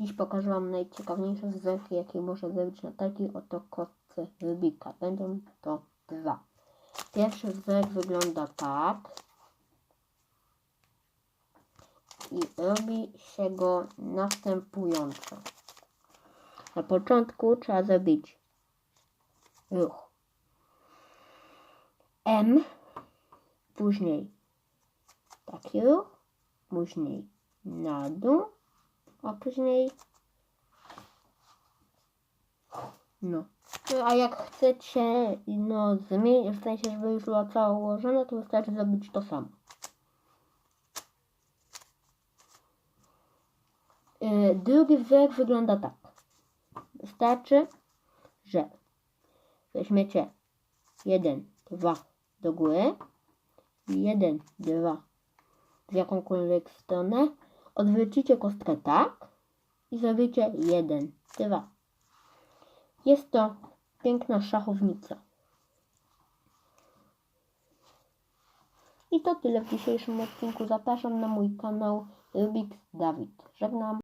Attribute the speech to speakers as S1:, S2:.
S1: Dziś pokażę Wam najciekawniejsze zwroty, jakie można zrobić na takiej oto kostce Rubika. Będą to dwa. Pierwszy wzór wygląda tak. I robi się go następująco. Na początku trzeba zrobić ruch M, później taki ruch, później na dół, a później no. A jak chcecie no zmienić, w sensie, żeby już było całe ułożone, to wystarczy zrobić to samo. Yy, drugi wzór wygląda tak. Wystarczy, że weźmiecie 1, 2 do góry, 1, 2 w jakąkolwiek stronę, odwrócicie kostkę tak i zrobicie 1, 2. Jest to piękna szachownica. I to tyle w dzisiejszym odcinku. Zapraszam na mój kanał Rubik Dawid. Żegnam.